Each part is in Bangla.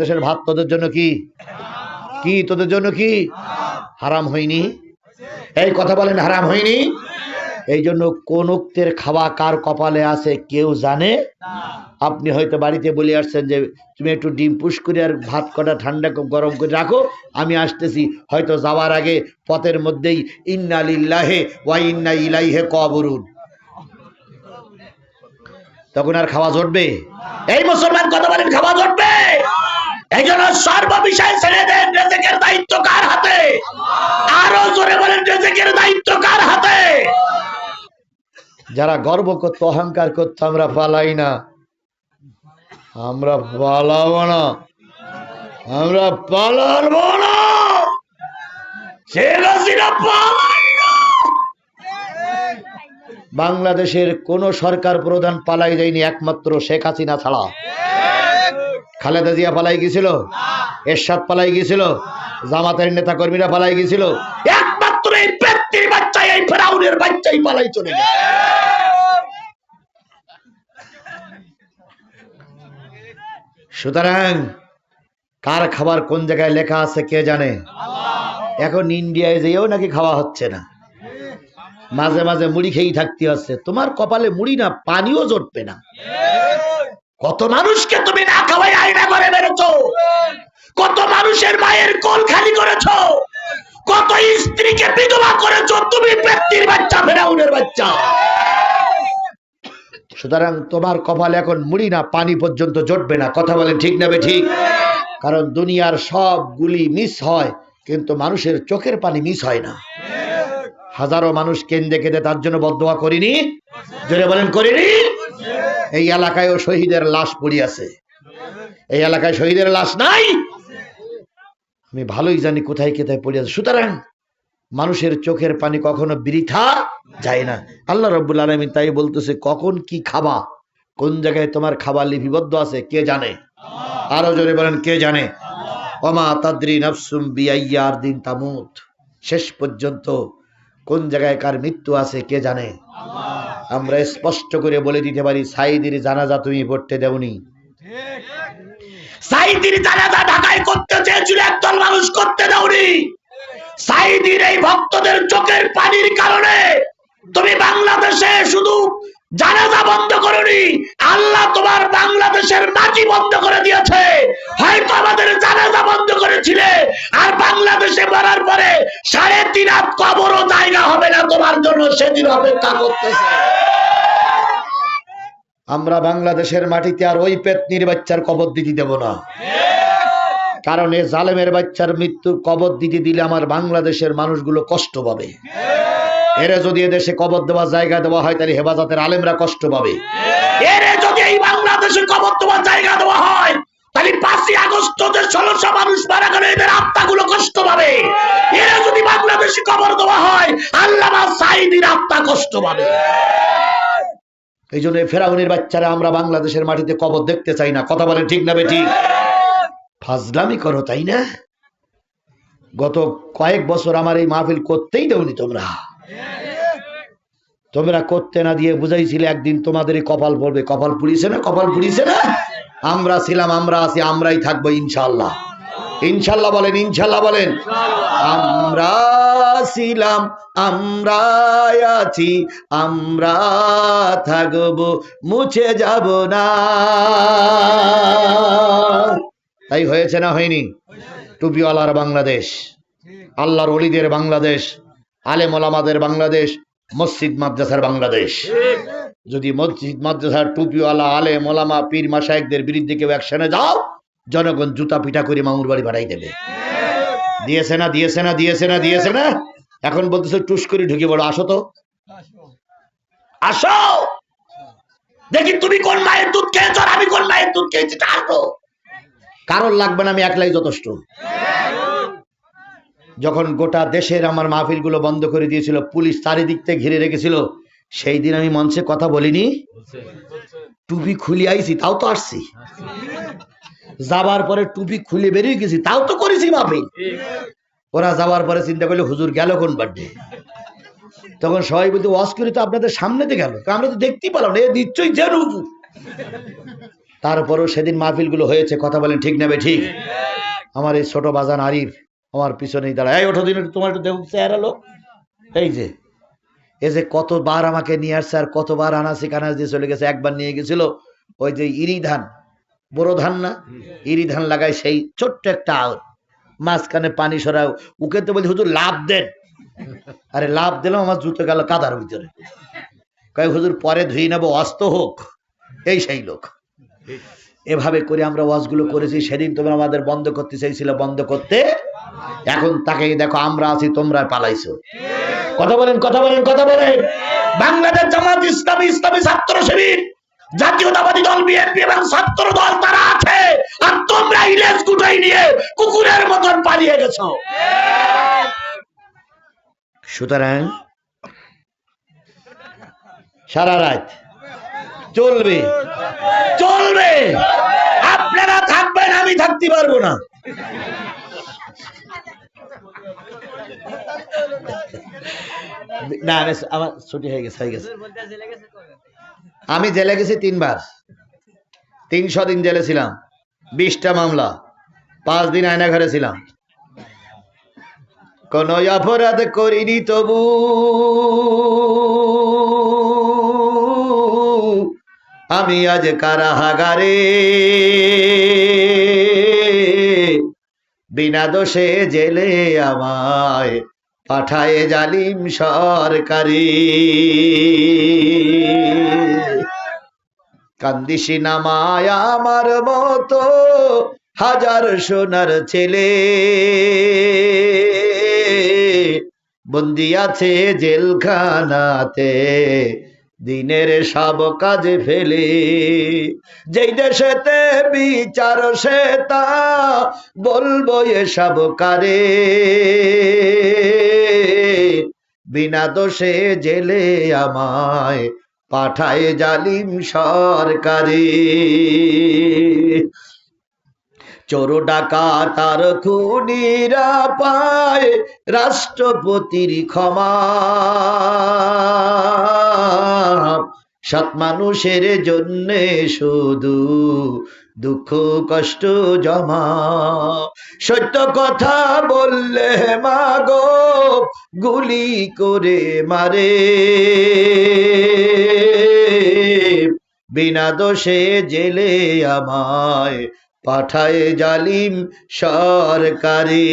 দেশের ভাত তোদের জন্য কি? কি তোদের জন্য কি? হারাম হয়নি। এই কথা বলেন, হারাম হয়নি? এই জন্য কোন উক্তের খাওয়া কার কপালে আছে কেউ জানে? আপনি হয়তো বাড়িতে বলে আসছেন যে, তুমি একটু ডিম পুষ করে আর ভাত কটা ঠান্ডা গরম করে রাখো, আমি আসতেছি। হয়তো যাওয়ার আগে পথের মধ্যেই, ইন্না লিল্লাহে ওয়া ইন্না ইলাইহে কবরুন। তখন আর খাওয়া জটবে এই মুসলমান কথা বলেন, খাওয়া জটবে এই জন্য সর্ব ছেড়ে দেন রেজেকের দায়িত্ব কার হাতে? আরও জোরে বলেন রেজেকের দায়িত্ব কার হাতে? যারা গর্ব করতো অহংকার করতো আমরা পালাই না। আমরা পালাবো না। আমরা পালাবো না। বাংলাদেশের কোন সরকার প্রধান পালাই যায়নি একমাত্র শেখ হাসিনা ছাড়া। খালেদা জিয়া পালাই গেছিল, এরশাদ পালাই গেছিল, জামাতের নেতা কর্মীরা পালাই গেছিল। একমাত্র এই ব্যক্তির বাচ্চাই, এই ফেরাউনের বাচ্চাই পালাই চলে গেছে। সুতরাং, কার খাবার কোন জায়গায় লেখা আছে কে জানে? এখন ইন্ডিয়ায় যেও নাকি খাওয়া হচ্ছে না। মাঝে মাঝে মুড়ি খেয়েই থাকতে হচ্ছে। তোমার কপালে মুড়ি না, পানিও জটবে না। কত মানুষকে তুমি না খাওয়াই আয়না করে বেরোছো কত মানুষের মায়ের কোল খালি করেছ? কত স্ত্রীকে বিধবা করেছ? তুমি ব্যক্তির বাচ্চা, ফেরাউনের বাচ্চা। সুতরাং তোমার কপালে এখন মুড়ি না, পানি পর্যন্ত জটবে না। কথা বলেন ঠিক না ঠিক? কারণ দুনিয়ার সবগুলি মিস হয়, কিন্তু মানুষের চোখের পানি মিস হয় না। হাজারো মানুষ কেন্দ্রে কেঁদে তার জন্য বদোয়া করিনি? জোরে বলেন করিনি? এই এলাকায়ও শহীদের লাশ পড়িয়াছে এই এলাকায় শহীদের লাশ নাই? আমি ভালোই জানি কোথায় কোথায় পড়িয়াছে সুতরাং মানুষের চোখের পানি কখনো বৃথা যায় না। আল্লাহ রব্বুল আলমী তাই বলতেছে, কখন কি খাবা? কোন জায়গায় তোমার খাবার লিপিবদ্ধ আছে? কে জানে? আরও জোরে বলেন, কে জানে? অমা তাদ্রি নফসুম বিয়াইয়ার দিন তামুত। শেষ পর্যন্ত কোন জায়গায় কার মৃত্যু আছে, কে জানে? আমরা স্পষ্ট করে বলে দিতে পারি সাইদির জানাজা তুমি পড়তে দেওনি। সাইদির জানাজা ঢাকায় করতে চেয়েছিল, একদল মানুষ করতে দাওনি। সাইদির এই ভক্তদের চোখের পানির কারণে তুমি বাংলাদেশে শুধু জানাজা বন্ধ করনি, আল্লাহ তোমার বাংলাদেশের মাটি বন্ধ করে দিয়েছে। হয়তো আমাদের জানাজা বন্ধ করেছিলে, আর সাড়ে তিন হাত কবরও জায়গা হবে না তোমার জন্য, সেদিন অপেক্ষা করতেছে। আমরা বাংলাদেশের মাটিতে আর ওই পেতনির বাচ্চার কবর দিতে দেব না। কারণ এ জালেমের বাচ্চার মৃত্যুর কবর দিতে দিলে আমার বাংলাদেশের মানুষগুলো কষ্ট পাবে। এরে যদি এদেশে কবর দেওয়ার জায়গা দেওয়া হয়, তাহলে হেফাজতের আলেমরা কষ্ট পাবে। এরে যদি এই বাংলাদেশে কবর দেওয়ার জায়গা দেওয়া হয়, তাহলে পাঁচই আগস্ট ষোলোশো মানুষ মারা গেল এদের আত্মাগুলো কষ্ট পাবে। বাংলাদেশে কবর দেওয়া হয় আল্লাহ সাইদির আত্মা কষ্ট পাবে। এই জন্য ফেরাউনের বাচ্চারা আমরা বাংলাদেশের মাটিতে কবর দেখতে চাই না। কথা বলে ঠিক না ঠিক? ফাজলামি করো তাই না? গত কয়েক বছর আমার এই মাহফিল করতেই দেওনি তোমরা। তোমরা করতে না দিয়ে বুঝাইছিলে একদিন তোমাদের কপাল পড়বে। কপাল পুড়িছে না? কপাল পুড়িছে না? আমরা ছিলাম আমরা আছি আমরাই থাকব ইনশাল্লাহ ইনশাল্লাহ বলেন ইনশাল্লাহ বলেন। আমরা ছিলাম আমরা আছি, আমরা থাকব, মুছে যাব না। তাই হয়েছে না হয়নি? টুপিওয়ালার বাংলাদেশ আল্লাহর অলিদের বাংলাদেশ, আলেম ওলামাদের বাংলাদেশ, মসজিদ মাদ্রাসার বাংলাদেশ। যদি মসজিদ মাদ্রাসার টুপিওয়ালা আলে মোলামা পীর মাসায়কদের বিরুদ্ধে কেউ অ্যাকশনে যাও, জনগণ জুতা পিঠা করে মামুর বাড়ি ভাড়াই দেবে। দিয়েছে না দিয়েছে না দিয়েছে না দিয়েছে না? এখন বলতেছে টুস করে ঢুকে বড় আসো তো। আসো। দেখি তুমি কোন মায়ের দুধ খেয়েছ আর আমি কোন মায়ের দুধ খেয়েছি আসো কারণ লাগবে না আমি একলাই যথেষ্ট। যখন গোটা দেশের আমার মাহফিলগুলো বন্ধ করে দিয়েছিল পুলিশ চারিদিক থেকে ঘিরে রেখেছিল সেই দিন আমি মঞ্চে কথা বলিনি। টুপি খুলে আইছি তাও তো আসছি। যাবার পরে টুপি খুলে বেরিয়ে গেছি তাও তো করেছি মাহফিল। ওরা যাওয়ার পরে চিন্তা করলে, হুজুর গেল কোন বার্থডে তখন সবাই বলতে করে তো আপনাদের সামনেতে গেল। আমরা তো দেখতেই পেলাম না, এ নিশ্চয়ই হুজুর তারপরেও সেদিন মাহফিলগুলো হয়েছে, কথা বলেন ঠিক নেবে ঠিক? আমার এই ছোট বাজান আরিফ, আমার পিছনেই দাঁড়ায়। এই ওঠো দিন তোমার একটু দেখুন চেহারা লোক। এই যে এ যে কতবার আমাকে নিয়ে আসছে আর কতবার আনাসি কানাস দিয়ে চলে গেছে, একবার নিয়ে গেছিল ওই যে ইরি ধান বড় ধান না? ইরি ধান লাগায় সেই ছোট্ট একটা আউট মাঝখানে পানি সরাও। উকে তো বলছি, হুজুর লাভ দেন। আরে লাভ দিলাম, আমার জুতো গেল কাদার ভিতরে। কয়, হুজুর, পরে ধুই নেব, অস্ত হোক। এই সেই লোক। এভাবে করে আমরা ওয়াজগুলো করেছি। সেদিন তোমরা আমাদের বন্ধ করতে চাইছিলে, বন্ধ করতে। এখন তাকে দেখো, আমরা আছি, তোমরা পালাইছো। কথা বলেন কথা বলেন কথা বলেন। বাংলাদেশ জামাত ইসলামী ইসলামী ছাত্র শিবির। জাতীয়তাবাদী দল বিএনপি এবং ছাত্র দল তারা আছে। আর তোমরা ইলেস গুটাই নিয়ে কুকুরের মতন পালিয়ে গেছো। সুতরাং সারা রাত চলবে। চলবে। আপনারা থাকবেন আমি থাকতে পারব না না আমার ছুটি হয়ে গেছে হয়ে গেছে। আমি জেলে গেছি তিনবার। তিনশো দিন জেলে ছিলাম। বিশটা মামলা। পাঁচ দিন আয়না ঘরে ছিলাম। কোন অপরাধ করিনি তবু। আমি আজ কারাহাগারে বিনা দোষে জেলে আমায় পাঠায় জালিম সরকারি। কান্দিসি না মায়া আমার মতো হাজার সোনার ছেলে। বন্দি আছে জেলখানাতে, দিনের সব কাজে ফেলে। যেই দেশেতে বিচার, সে তা বলব এসব কারে। বিনা দোষে জেলে আমায় পাঠায় জালিম সরকারি। চোর ডাকা তার খুনিরা পায় রাষ্ট্রপতির ক্ষমা। সৎ মানুষের জন্যে শুধু দুঃখ কষ্ট জমা। সত্য কথা বললে মাগো, গুলি করে মারে। বিনা দোষে জেলে আমায় পাঠায় জালিম সরকারি।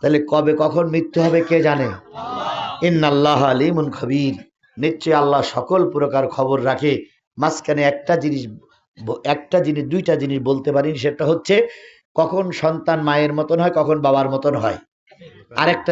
তাহলে কবে কখন মৃত্যু হবে কে জানে? ইন্নাল্লাহ আলিমুন খবির। নিশ্চয় আল্লাহ সকল প্রকার খবর রাখে। মাঝখানে একটা জিনিস একটা জিনিস, দুইটা জিনিস বলতে পারি, সেটা হচ্ছে কখন সন্তান মায়ের মতন হয়, কখন বাবার মতন হয়। আরেকটা